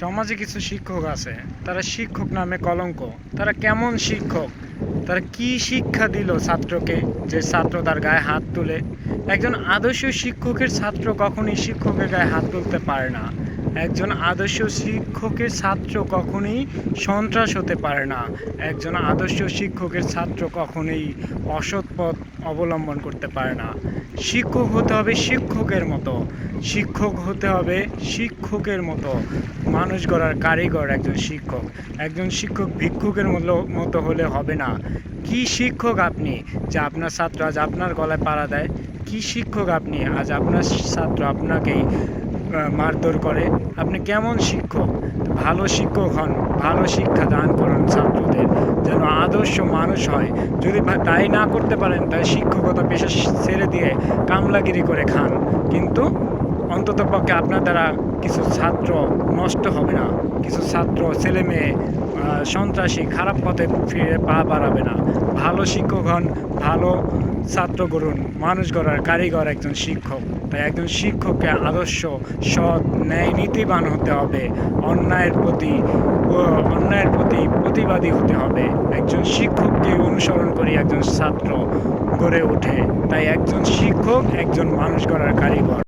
সমাজে কিছু শিক্ষক আছে, তারা শিক্ষক নামে কলঙ্ক। তারা কেমন শিক্ষক? তারা কি শিক্ষা দিল ছাত্রকে যে ছাত্র তার গায়ে হাত তুলে? একজন আদর্শ শিক্ষকের ছাত্র কখনই শিক্ষকের গায়ে হাত তুলতে পারে না। একজন আদর্শ শিক্ষকের ছাত্র কখনোই সন্ত্রাস হতে পারে না। একজন আদর্শ শিক্ষকের ছাত্র কখনোই অসৎ পথ অবলম্বন করতে পারে না। শিক্ষক হতে হবে শিক্ষকের মতো। শিক্ষক হতে হবে শিক্ষকের মতো। মানুষ গড়ার কারিগর একজন শিক্ষক। একজন শিক্ষক ভিক্ষুকের মতো মতো হলে হবে না। কি শিক্ষক আপনি যে আপনার ছাত্র আজ আপনার গলায় পাড়া দেয়? কি শিক্ষক আপনি আজ আপনার ছাত্র আপনাকেই মারধর করে। আপনি কেমন শিক্ষক? ভালো শিক্ষক হন, ভালো শিক্ষা দান করুন ছাত্রদের, যেন আদর্শ মানুষ হয়। যদি তাই না করতে পারেন তাই শিক্ষকতা পেশা ছেড়ে দিয়ে কামলাগিরি করে খান। কিন্তু অন্তত পক্ষে আপনার দ্বারা কিছু ছাত্র নষ্ট হবে না। কিছু ছাত্র, ছেলে মেয়ে সন্ত্রাসী খারাপ পথে ফিরে পা বাড়াবে না। ভালো শিক্ষক হন ভালো ছাত্র গড়ুন। মানুষ গড়ার কারিগর একজন শিক্ষক। তাই একজন শিক্ষককে আদর্শ, সৎ, ন্যায়, নীতিবান হতে হবে। অন্যায়ের প্রতি অন্যায়ের প্রতি প্রতিবাদী হতে হবে। একজন শিক্ষককে অনুসরণ করে একজন ছাত্র গড়ে ওঠে। তাই একজন শিক্ষক একজন মানুষ গড়ার কারিগর।